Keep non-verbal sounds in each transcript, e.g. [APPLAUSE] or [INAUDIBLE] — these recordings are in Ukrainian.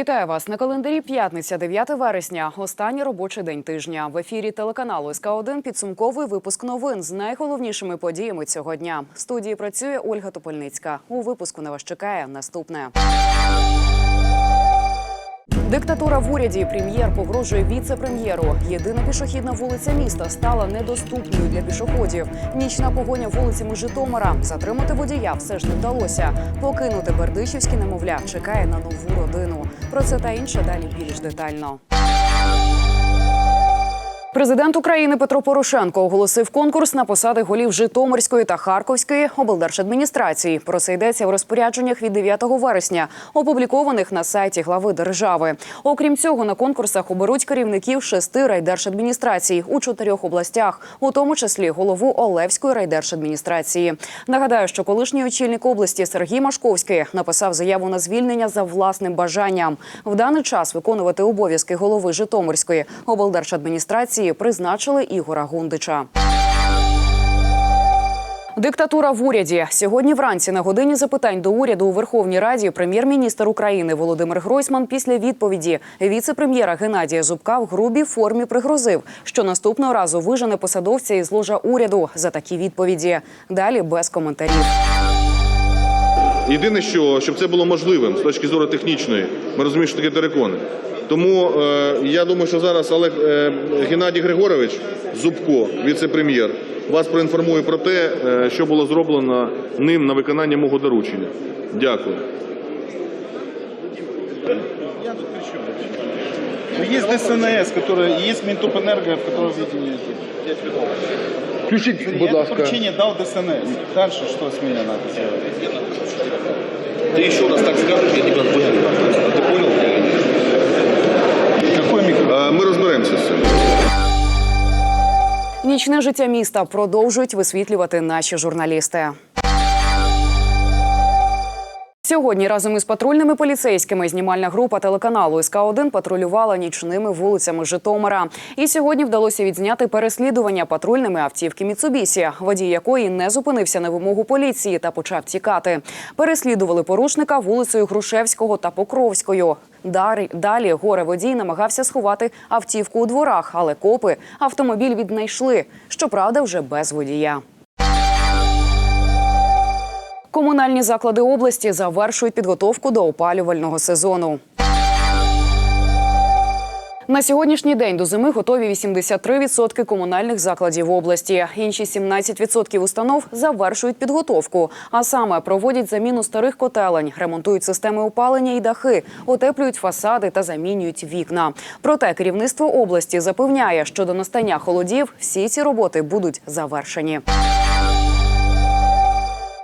Вітаю вас на календарі. П'ятниця, 9 вересня. Останній робочий день тижня. В ефірі телеканалу СК 1 підсумковий випуск новин з найголовнішими подіями цього дня. В студії працює Ольга Топольницька. У випуску на вас чекає наступне. Диктатура в уряді. Прем'єр погрожує віце-прем'єру. Єдина пішохідна вулиця міста стала недоступною для пішоходів. Нічна погоня вулицями Житомира. Затримати водія все ж не вдалося. Покинути Бердичівське немовля чекає на нову родину. Про це та інше далі більш детально. Президент України Петро Порошенко оголосив конкурс на посади голів Житомирської та Харківської облдержадміністрації. Про це йдеться в розпорядженнях від 9 вересня, опублікованих на сайті глави держави. Окрім цього, на конкурсах оберуть керівників шести райдержадміністрацій у чотирьох областях, у тому числі голову Олевської райдержадміністрації. Нагадаю, що колишній очільник області Сергій Машковський написав заяву на звільнення за власним бажанням. В даний час виконувати обов'язки голови Житомирської облдержадміністрації призначили Ігора Гундича. Диктатура в уряді сьогодні вранці на годині запитань до уряду у Верховній Раді прем'єр-міністр України Володимир Гройсман після відповіді віце-прем'єра Геннадія Зубка в грубій формі пригрозив, що наступного разу вижене посадовця із ложа уряду за такі відповіді. Далі без коментарів. Єдине, що щоб це було можливим з точки зору технічної, ми розуміємо, що таке терикони. Тому е, я думаю, що зараз Олег е, Геннадій Григорович Зубко, віце-прем'єр, вас проінформує про те, е, що було зроблено ним на виконання мого доручення. Дякую. Ну, Есть ДСНС, который, есть Минтопэнерго, в котором видение. Включіть, будь Я ласка. поручение дал ДСНС. Дальше что с меня надо делать? Ты еще раз так скажешь, я тебя выгоню. Ты понял? Е, Ми розберемося з цим. Нічне життя міста продовжують висвітлювати наші журналісти. Сьогодні разом із патрульними поліцейськими знімальна група телеканалу СК 1 патрулювала нічними вулицями Житомира. І сьогодні вдалося відзняти переслідування патрульними автівки Міцубісі, водій якої не зупинився на вимогу поліції та почав тікати. Переслідували порушника вулицею Грушевського та Покровською. Далі горе водій намагався сховати автівку у дворах, але копи автомобіль віднайшли. Щоправда, вже без водія. Комунальні заклади області завершують підготовку до опалювального сезону. На сьогоднішній день до зими готові 83% комунальних закладів області. Інші 17% установ завершують підготовку, а саме проводять заміну старих котелень, ремонтують системи опалення і дахи, утеплюють фасади та замінюють вікна. Проте керівництво області запевняє, що до настання холодів всі ці роботи будуть завершені.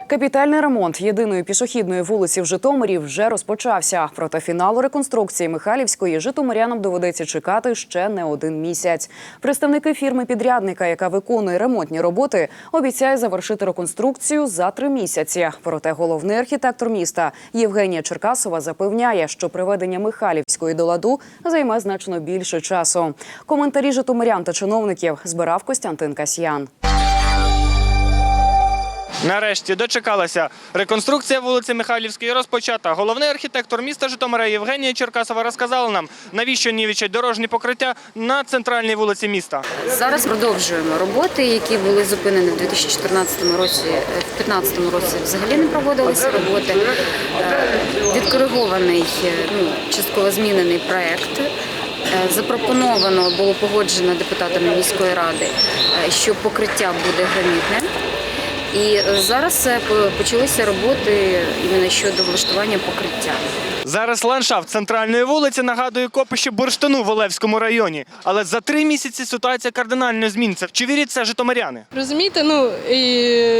Капітальний ремонт єдиної пішохідної вулиці в Житомирі вже розпочався. Проте фіналу реконструкції Михайлівської житомирянам доведеться чекати ще не один місяць. Представники фірми-підрядника, яка виконує ремонтні роботи, обіцяє завершити реконструкцію за три місяці. Проте головний архітектор міста Євгенія Черкасова запевняє, що приведення Михайлівської до ладу займе значно більше часу. Коментарі житомирян та чиновників збирав Костянтин Касьян. Нарешті дочекалася. Реконструкція вулиці Михайлівської розпочата. Головний архітектор міста Житомира Євгенія Черкасова розказала нам, навіщо нівічать дорожні покриття на центральній вулиці міста. Зараз продовжуємо роботи, які були зупинені в 2014 році. Е, В 2015 році взагалі не проводилися роботи. Е, Відкоригований, е, ну, частково змінений проект. Запропоновано було погоджено депутатами міської ради, що покриття буде гранітне. І е, зараз е, почалися роботи іменно щодо влаштування покриття. Зараз ландшафт центральної вулиці нагадує копище бурштину в Олевському районі. Але за три місяці ситуація кардинально зміниться. Чи вірять це житомиряни? Розумієте, ну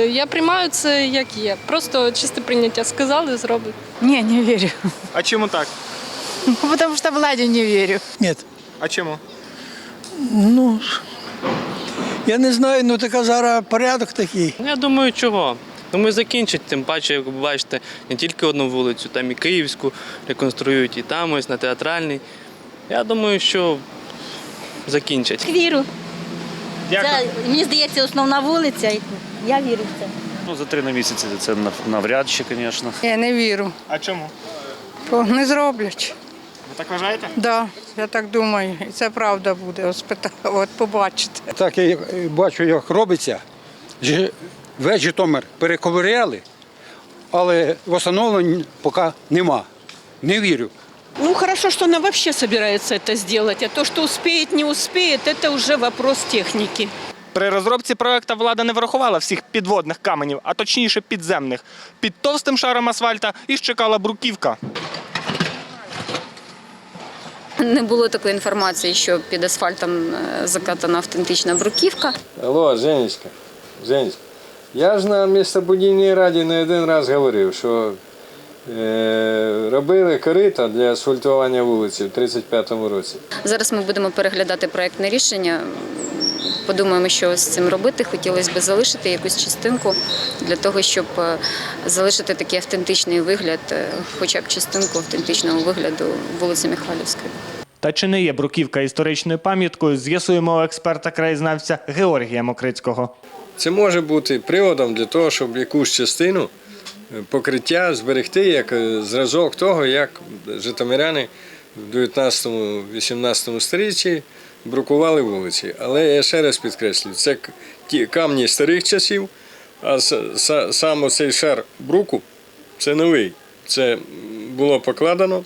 я приймаю це як є. Просто чисте прийняття сказали, зробили. Не, не верю. А чому так? Ну, Потому что Владе не верю. Ні. А чому? Ну, я не знаю, ну така зараз порядок такий. Я думаю, чого? Думаю, закінчать, тим паче, як ви бачите, не тільки одну вулицю, там і Київську реконструюють, і там ось на театральній. Я думаю, що закінчать. Віру. Дякую. Це, мені здається, основна вулиця. Я вірю в це. Ну, за три на місяці це навряд чи, звісно. Я не вірю. А чому? Бо не зроблять. Так вважаєте? Да, я так думаю, і це правда буде. От, [LAUGHS] от побачите. Так я бачу, як робиться. Весь Житомир перековиряли, але встановлень поки нема. Не вірю. Ну, хорошо, что она вообще собирается это сделать. А то, что успеет, не успеет, это уже вопрос техники. При розробці проекту влада не врахувала всіх підводних каменів, а точніше підземних. Під товстим шаром асфальта і чекала бруківка. Не було такої інформації, що під асфальтом е, закатана автентична бруківка. Алло, Женечка, Женечка, я ж на містобудівній раді не один раз говорив, що робили корита для асфальтування вулиці в 35-му році. Зараз ми будемо переглядати проектне рішення. Подумаємо, що з цим робити. Хотілося б залишити якусь частинку для того, щоб е, залишити такий автентичний вигляд, е, хоча б частинку автентичного вигляду вулиці Михайлівської. Та чи не є бруківка історичною пам'яткою, з'ясуємо у експерта краєзнавця Георгія Мокрицького. Це може бути приводом для того, щоб якусь частину е, покриття зберегти як е, зразок того, як житомиряни в 19-18 сторіччі брукували вулиці. Але я ще раз підкреслюю, це ті камні старих часів, а сам цей шар бруку це новий. Це було покладено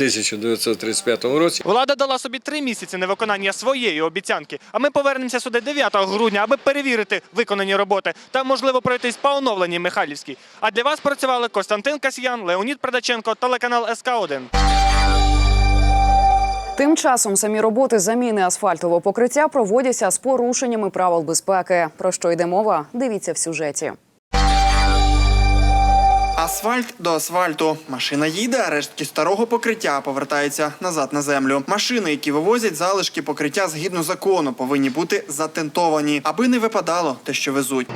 1935 році. Влада дала собі три місяці на виконання своєї обіцянки. А ми повернемося сюди 9 грудня, аби перевірити виконані роботи та, можливо, пройтись по оновленій Михайлівській. А для вас працювали Костянтин Касьян, Леонід Продаченко, телеканал СК 1 Тим часом самі роботи заміни асфальтового покриття проводяться з порушеннями правил безпеки. Про що йде мова? Дивіться в сюжеті. Асфальт до асфальту. Машина їде, а рештки старого покриття повертаються назад на землю. Машини, які вивозять залишки покриття згідно закону, повинні бути затентовані, аби не випадало те, що везуть.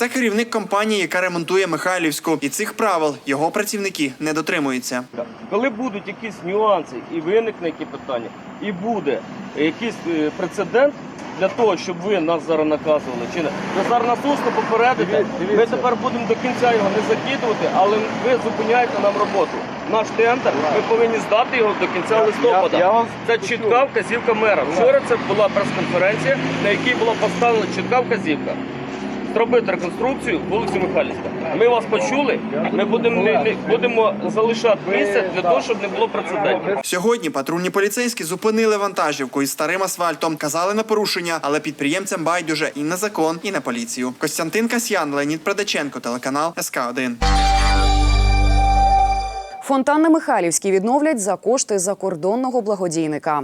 Це керівник компанії, яка ремонтує Михайлівську, і цих правил його працівники не дотримуються. Коли будуть якісь нюанси і виникне які питання, і буде якийсь е, прецедент для того, щоб ви нас зараз наказували, чи не ви зараз нас усно попередите. Ми тепер будемо до кінця його не закидувати, але ви зупиняєте нам роботу. Наш тендер, ми повинні здати його до кінця листопада. Це чітка вказівка мера. Вчора це була прес-конференція, на якій була поставлена чітка вказівка. Зробити реконструкцію вулиці Михайлівська. Ми вас почули. Ми будемо не- не- будемо залишати місце для того, щоб не було прецедентів. Сьогодні патрульні поліцейські зупинили вантажівку із старим асфальтом, казали на порушення, але підприємцям байдуже і на закон, і на поліцію. Костянтин Касьян, Леонід Предаченко, телеканал СК 1 Фонтан на Михайлівській відновлять за кошти закордонного благодійника.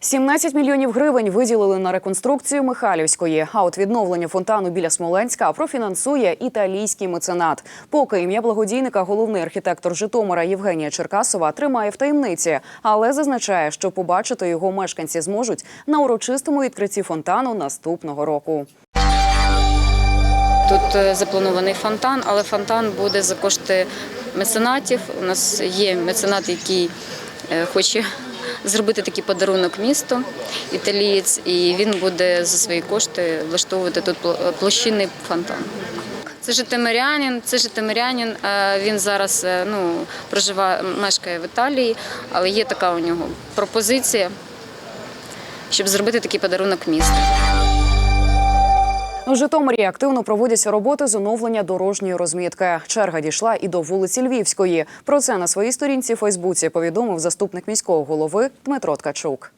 17 мільйонів гривень виділили на реконструкцію Михайлівської. А от відновлення фонтану біля Смоленська профінансує італійський меценат. Поки ім'я благодійника головний архітектор Житомира Євгенія Черкасова тримає в таємниці, але зазначає, що побачити його мешканці зможуть на урочистому відкритті фонтану наступного року. Тут е, запланований фонтан, але фонтан буде за кошти меценатів. У нас є меценат, який е, хоче зробити такий подарунок місту, італієць, і він буде за свої кошти влаштовувати тут пл- площинний фонтан. Це житомирянин, це житомирянин. Він зараз е, ну, проживає, мешкає в Італії, але є така у нього пропозиція, щоб зробити такий подарунок місту. У Житомирі активно проводяться роботи з оновлення дорожньої розмітки. Черга дійшла і до вулиці Львівської. Про це на своїй сторінці Фейсбуці повідомив заступник міського голови Дмитро Ткачук.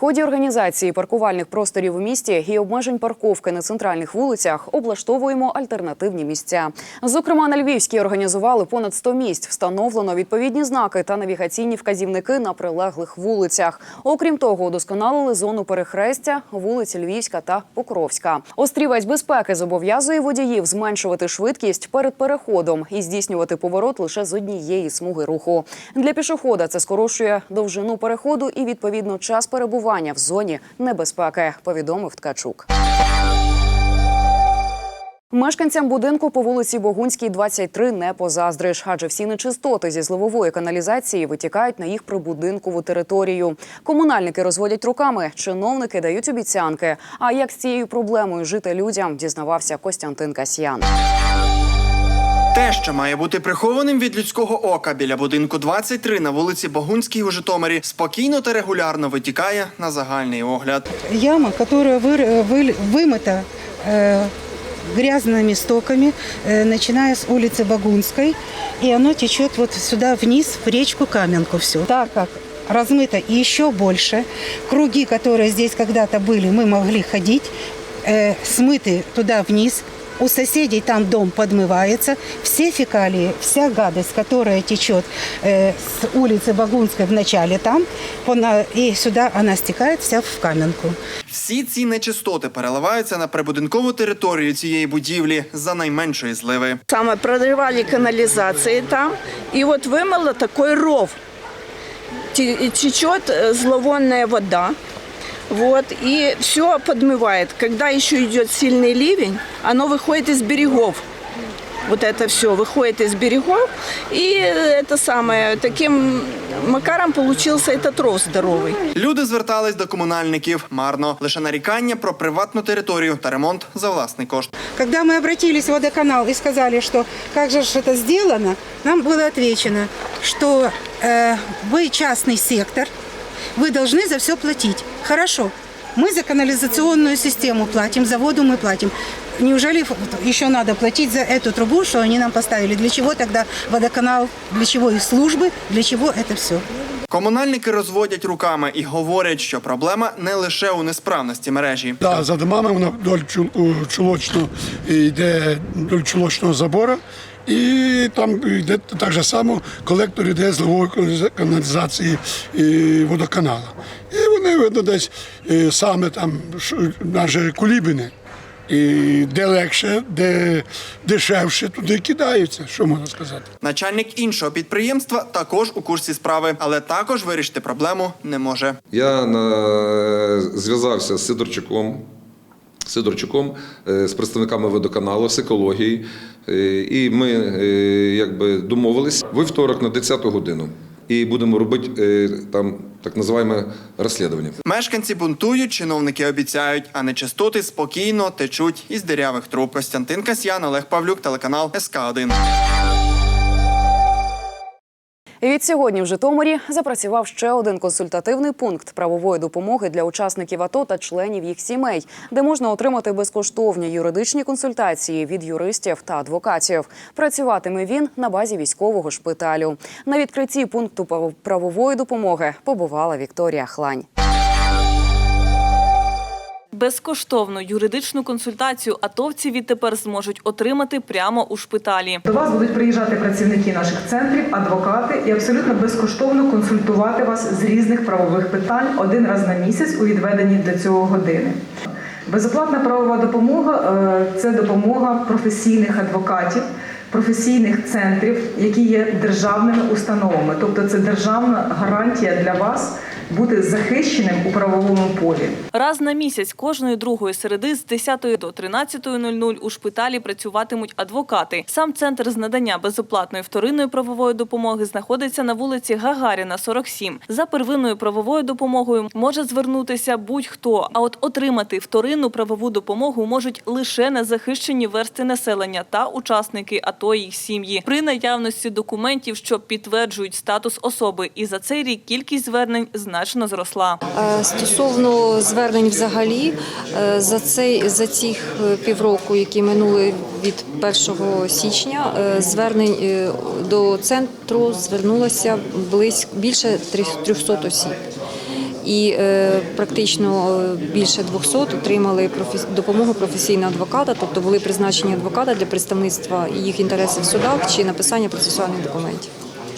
Ході організації паркувальних просторів у місті і обмежень парковки на центральних вулицях облаштовуємо альтернативні місця. Зокрема, на Львівській організували понад 100 місць. Встановлено відповідні знаки та навігаційні вказівники на прилеглих вулицях. Окрім того, удосконалили зону перехрестя вулиці Львівська та Покровська. Острівець безпеки зобов'язує водіїв зменшувати швидкість перед переходом і здійснювати поворот лише з однієї смуги руху. Для пішохода це скорочує довжину переходу і відповідно час перебування в зоні небезпеки. Повідомив Ткачук. Мешканцям будинку по вулиці Богунській, 23 не позаздриш, адже всі нечистоти зі зливової каналізації витікають на їх прибудинкову територію. Комунальники розводять руками, чиновники дають обіцянки. А як з цією проблемою жити людям, дізнавався Костянтин Касьян. Те, що має бути прихованим від людського ока біля будинку 23 на вулиці Богунській у Житомирі, спокійно та регулярно витікає на загальний огляд. Яма, которая вы- вы- вымыта э, грязными стоками, э, начиная с улицы Багунской, и оно течет вот сюда вниз, в речку Каменку все. Так как размыто еще больше, круги, которые здесь когда-то были, мы могли ходить, э, смыты туда вниз, у соседей там дом подмывается, все фекалии, вся гадость, которая течет э, с улицы Багунской в начале там, она- и сюда она стекает вся в каменку. Всі ці нечистоти переливаються на прибудинкову територію цієї будівлі за найменшої зливи. Там продревали канализации там, и вот вымыло такой ров. Те- и Течет э, зловонная вода. Вот, и все подмывает. Когда еще идет сильный ливень, оно выходит из берегов. Вот это все выходит из берегов. И это самое, таким макаром получился этот ров здоровый. Люди звертались до комунальників марно. Лише нарікання про приватну територію та ремонт за власний кошт. Когда мы обратились в водоканал и сказали, что как же ж это сделано, нам было отвечено, что э, вы частный сектор, вы должны за все платить. Хорошо, мы за канализационную систему платим, за воду мы платим. Неужели еще надо платить за эту трубу, что они нам поставили? Для чего тогда водоканал, для чего их службы, для чего это все? Комунальники розводять руками і говорять, що проблема не лише у несправності мережі. Да, за домами вона вдоль чул- у чулочного йде вдоль чулочного забору. І там йде так же само колектор йде з зливової каналізації і водоканалу. І вони видно десь е, саме там наші кулібини. І де легше, де дешевше, туди кидаються. Що можна сказати? Начальник іншого підприємства також у курсі справи, але також вирішити проблему не може. Я на... зв'язався з Сидорчуком, Сидорчуком, е, з представниками водоканалу, з екології, е, і ми е, якби домовились у вівторок на 10 годину. І будемо робити там так називаємо розслідування. Мешканці бунтують, чиновники обіцяють, а нечистоти спокійно течуть із дирявих труб. Костянтин Касьян, Олег Павлюк, телеканал СК 1 Від сьогодні в Житомирі запрацював ще один консультативний пункт правової допомоги для учасників АТО та членів їх сімей, де можна отримати безкоштовні юридичні консультації від юристів та адвокатів. Працюватиме він на базі військового шпиталю. На відкритті пункту правової допомоги побувала Вікторія Хлань. Безкоштовну юридичну консультацію атовці відтепер зможуть отримати прямо у шпиталі. До вас будуть приїжджати працівники наших центрів, адвокати і абсолютно безкоштовно консультувати вас з різних правових питань один раз на місяць у відведенні для цього години. Безоплатна правова допомога е, це допомога професійних адвокатів, професійних центрів, які є державними установами. Тобто це державна гарантія для вас бути захищеним у правовому полі. Раз на місяць кожної другої середи з 10 до 13.00 у шпиталі працюватимуть адвокати. Сам центр з надання безоплатної вторинної правової допомоги знаходиться на вулиці Гагаріна, 47. За первинною правовою допомогою може звернутися будь-хто. А от отримати вторинну правову допомогу можуть лише незахищені версти населення та учасники АТО їх сім'ї при наявності документів, що підтверджують статус особи. І за цей рік кількість звернень значно зросла. Е, Стосовно звернень взагалі, е, за цей за ці півроку, які минули від 1 січня, е, звернень е, до центру звернулося близько більше 300 осіб. І е, практично е, більше 200 отримали професі... допомогу професійного адвоката, тобто були призначені адвоката для представництва їх інтересів в судах чи написання процесуальних документів.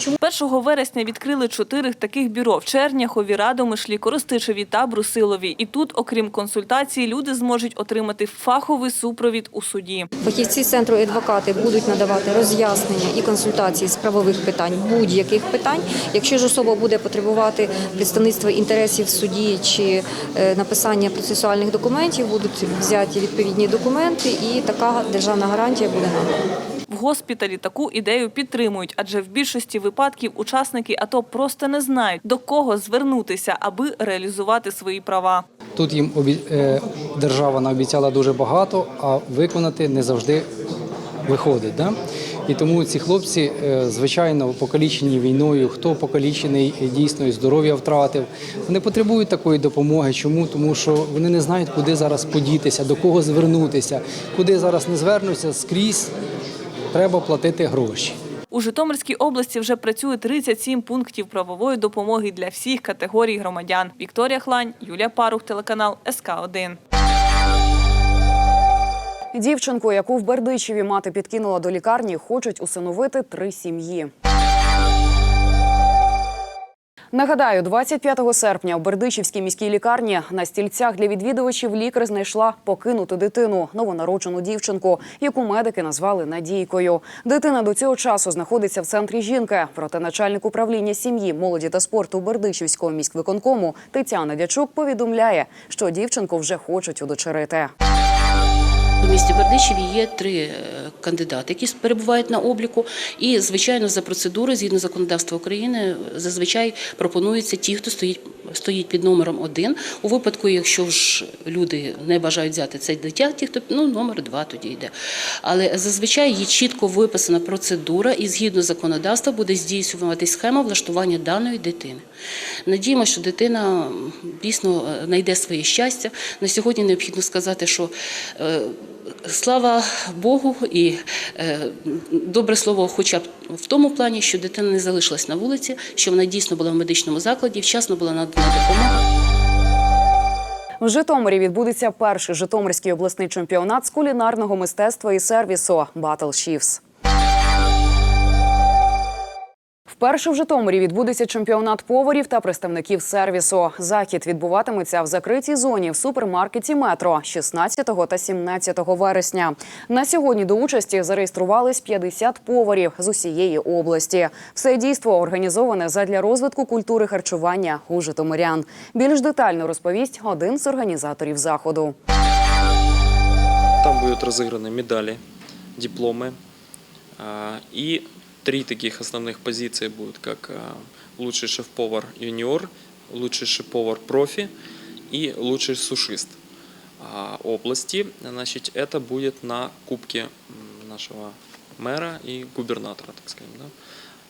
1 вересня відкрили чотири таких бюро в Черняхові, Радомишлі, Коростишеві та Брусилові. І тут, окрім консультацій, люди зможуть отримати фаховий супровід у суді. Фахівці центру адвокати будуть надавати роз'яснення і консультації з правових питань будь-яких питань. Якщо ж особа буде потребувати представництва інтересів в суді чи е, написання процесуальних документів, будуть взяті відповідні документи, і така державна гарантія буде надана. В госпіталі таку ідею підтримують, адже в більшості випадків учасники АТО просто не знають, до кого звернутися, аби реалізувати свої права. Тут їм е, держава наобіцяла дуже багато, а виконати не завжди виходить. Да? І тому ці хлопці, е, звичайно, покалічені війною, хто покалічений дійсно і здоров'я втратив, вони потребують такої допомоги. Чому? Тому що вони не знають, куди зараз подітися, до кого звернутися, куди зараз не звернуться скрізь. Треба платити гроші. У Житомирській області вже працює 37 пунктів правової допомоги для всіх категорій громадян. Вікторія Хлань, Юлія Парух, телеканал СК 1 Дівчинку, яку в Бердичеві мати підкинула до лікарні, хочуть усиновити три сім'ї. Нагадаю, 25 серпня у Бердичівській міській лікарні на стільцях для відвідувачів лікар знайшла покинуту дитину, новонароджену дівчинку, яку медики назвали Надійкою. Дитина до цього часу знаходиться в центрі жінки. Проте начальник управління сім'ї, молоді та спорту Бердичівського міськвиконкому Тетяна Дячук повідомляє, що дівчинку вже хочуть удочерити. У місті Бердичеві є три кандидати, які перебувають на обліку. І, звичайно, за процедури, згідно законодавства України, зазвичай пропонуються ті, хто стоїть, стоїть під номером один. У випадку, якщо ж люди не бажають взяти це дитя, ті, хто ну, номер два тоді йде. Але зазвичай є чітко виписана процедура, і згідно законодавства буде здійснюватись схема влаштування даної дитини. Надіємося, що дитина дійсно е, знайде своє щастя. На сьогодні необхідно сказати, що е, слава Богу і е, добре слово, хоча б в тому плані, що дитина не залишилась на вулиці, що вона дійсно була в медичному закладі, вчасно була надана допомога. В Житомирі відбудеться перший Житомирський обласний чемпіонат з кулінарного мистецтва і сервісу Battle Chiefs. Вперше в Житомирі відбудеться чемпіонат поварів та представників сервісу. Захід відбуватиметься в закритій зоні в супермаркеті Метро 16 та 17 вересня. На сьогодні до участі зареєструвались 50 поварів з усієї області. Все дійство організоване задля розвитку культури харчування у Житомирян. Більш детально розповість один з організаторів заходу. Там будут разыграны медали, дипломы. а, И три таких основных позиции будут, как а, лучший шеф-повар юниор, лучший шеф-повар профи и лучший сушист а, области. Значит, это будет на кубке нашего мэра и губернатора, так скажем. Да?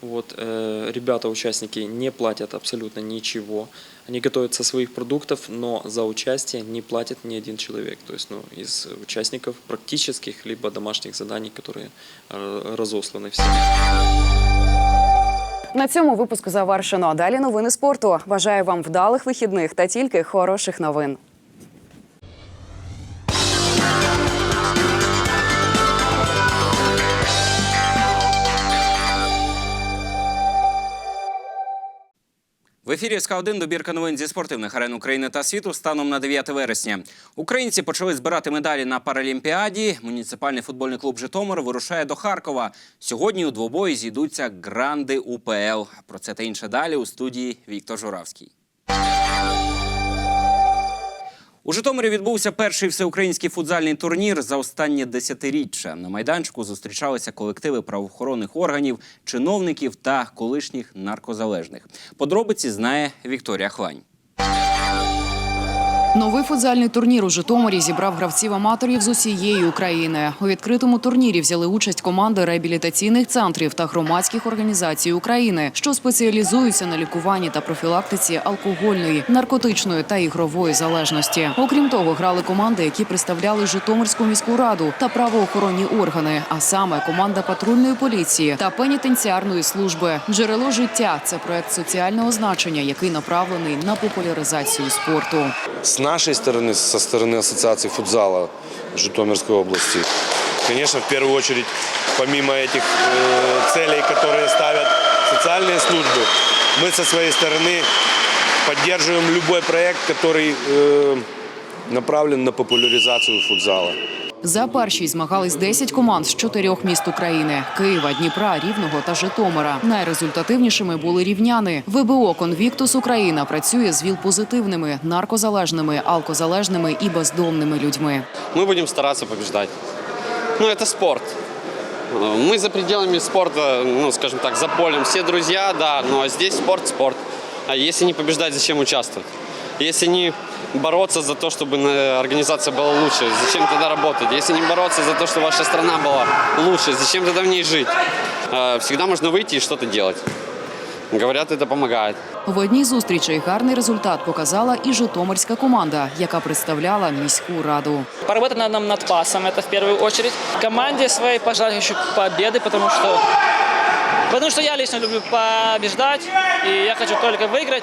Вот, э, ребята, участники, не платят абсолютно ничего. Они готовят со своих продуктов, но за участие не платит ни один человек. То есть, ну, из участников практических либо домашних заданий, которые э, разосланы всем. На цьому випуск завершено. А Далі новини спорту. Бажаю вам вдалих вихідних та тільки хороших новин. Ефірі СК 1 добірка новин зі спортивних арен України та світу станом на 9 вересня. Українці почали збирати медалі на Паралімпіаді. Муніципальний футбольний клуб Житомир вирушає до Харкова. Сьогодні у двобої зійдуться гранди УПЛ. Про це та інше далі у студії Віктор Журавський. У Житомирі відбувся перший всеукраїнський футзальний турнір за останнє десятиріччя. На майданчику зустрічалися колективи правоохоронних органів, чиновників та колишніх наркозалежних. Подробиці знає Вікторія Хлань. Новий футзальний турнір у Житомирі зібрав гравців-аматорів з усієї України. У відкритому турнірі взяли участь команди реабілітаційних центрів та громадських організацій України, що спеціалізуються на лікуванні та профілактиці алкогольної, наркотичної та ігрової залежності. Окрім того, грали команди, які представляли Житомирську міську раду та правоохоронні органи, а саме команда патрульної поліції та пенітенціарної служби. Джерело життя це проект соціального значення, який направлений на популяризацію спорту С нашей стороны, со стороны Ассоциации футзала Житомирской области, конечно, в первую очередь, помимо этих э, целей, которые ставят социальные службы. Мы со своей стороны поддерживаем любой проект, который э, направлен на популяризацию футзала. За першість змагались 10 команд з чотирьох міст України: Києва, Дніпра, Рівного та Житомира. Найрезультативнішими були рівняни. ВБО Конвіктус Україна працює з ВІЛ-позитивними, наркозалежними, алкозалежними і бездомними людьми. Мы будем стараться побеждать. Ну, это спорт. Э, Мы за пределами спорта, ну, скажем так, за полем. Все друзья, да, но здесь спорт – спорт. А если не побеждать, зачем участвовать? Если не бороться за то, чтобы э, организация была лучше, зачем тогда работать? Если не бороться за то, чтобы ваша страна была лучше, зачем тогда в ней жить? Э, Всегда можно выйти и что-то делать. Говорят, это помогает. В одній зустрічі гарний результат показала і Житомирська команда, яка представляла міську раду. Поработать надо нам над пасом, это в первую очередь. Команде своей пожелать еще победы, потому что, потому что я лично люблю побеждать, и я хочу только выиграть.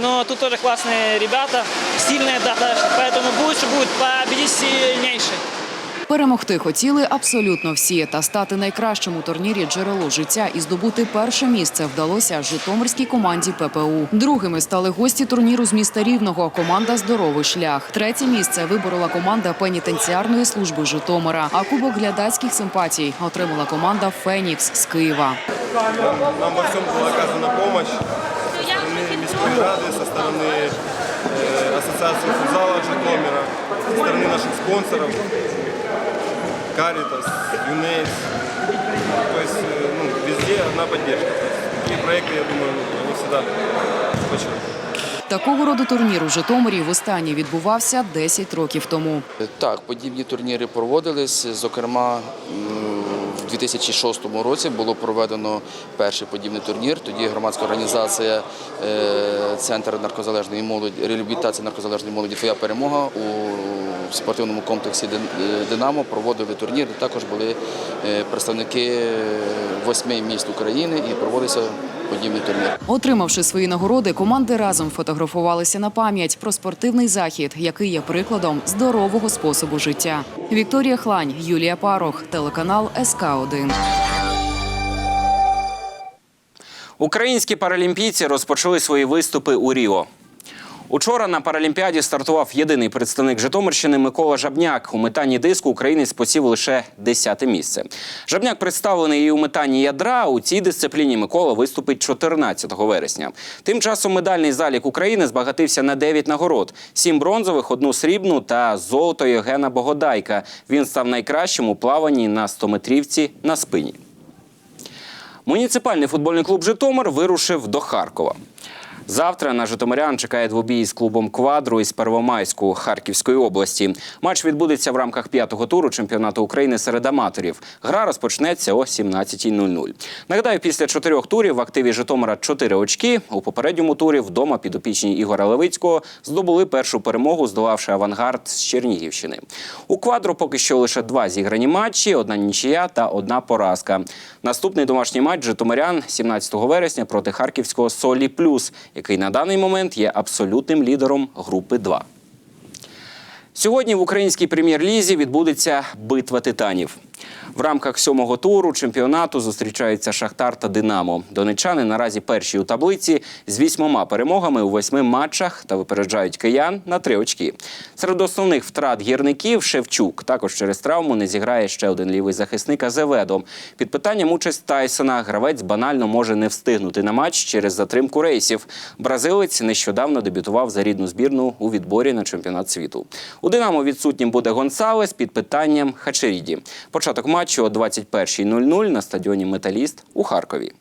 Но тут тоже классные ребята, сильные достаточно, поэтому лучше будет победить сильнейший. Перемогти хотіли абсолютно всі та стати найкращим у турнірі джерело життя і здобути перше місце вдалося Житомирській команді ППУ. Другими стали гості турніру з міста Рівного. Команда Здоровий шлях. Третє місце виборола команда пенітенціарної служби Житомира. А кубок глядацьких симпатій отримала команда Фенікс з Києва. Нам, нам во всем была оказана помощь со стороны Міської ради, со стороны э, Ассоциации футзала Житомира, со стороны наших спонсоров, Caritas, UNAIDS. То есть э, ну, везде одна поддержка. То есть Такие проекты, я думаю, ну, они всегда очень Такого роду турнір у Житомирі востаннє відбувався 10 років тому. Так, подібні турніри проводились. Зокрема, м, в 2006 році було проведено перший подібний турнір. Тоді громадська організація е, Центр наркозалежної молоді, реабілітації наркозалежної молоді Твоя перемога у спортивному комплексі е, Динамо проводили турнір. Також були е, представники восьми міст України і проводився подібний турнір. Отримавши свої нагороди, команди разом фотографувалися на пам'ять про спортивний захід, який є прикладом здорового способу життя. Вікторія Хлань, Юлія Парох, телеканал СК 1 Українські паралімпійці розпочали свої виступи у Ріо. Учора на паралімпіаді стартував єдиний представник Житомирщини Микола Жабняк. У метанні диску українець посів лише 10-те місце. Жабняк представлений і у метанні ядра. У цій дисципліні Микола виступить 14 вересня. Тим часом медальний залік України збагатився на 9 нагород: 7 бронзових, одну срібну та золото Євгена Богодайка. Він став найкращим у плаванні на 100-метрівці на спині. Муніципальний футбольний клуб Житомир вирушив до Харкова. Завтра на Житомирян чекає двобій з клубом Квадру із Первомайську Харківської області. Матч відбудеться в рамках п'ятого туру чемпіонату України серед аматорів. Гра розпочнеться о 17.00. Нагадаю, після чотирьох турів в активі Житомира чотири очки. У попередньому турі вдома підопічні Ігора Левицького здобули першу перемогу, здолавши авангард з Чернігівщини. У квадру поки що лише два зіграні матчі, одна нічия та одна поразка. Наступний домашній матч Житомирян 17 вересня проти харківського Солі Плюс, який на даний момент є абсолютним лідером групи 2. Сьогодні в українській прем'єр-лізі відбудеться битва титанів. В рамках сьомого туру чемпіонату зустрічаються Шахтар та Динамо. Донечани наразі перші у таблиці з вісьмома перемогами у восьми матчах та випереджають киян на три очки. Серед основних втрат гірників Шевчук. Також через травму не зіграє ще один лівий захисник Азеведо. Під питанням участь Тайсона гравець банально може не встигнути на матч через затримку рейсів. Бразилець нещодавно дебютував за рідну збірну у відборі на чемпіонат світу. У Динамо відсутнім буде Гонсалес під питанням Хачеріді. Початок матчу о 21.00 на стадіоні Металіст у Харкові.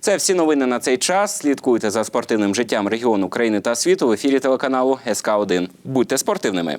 Це всі новини на цей час. Слідкуйте за спортивним життям регіону України та світу в ефірі телеканалу СК 1 Будьте спортивними.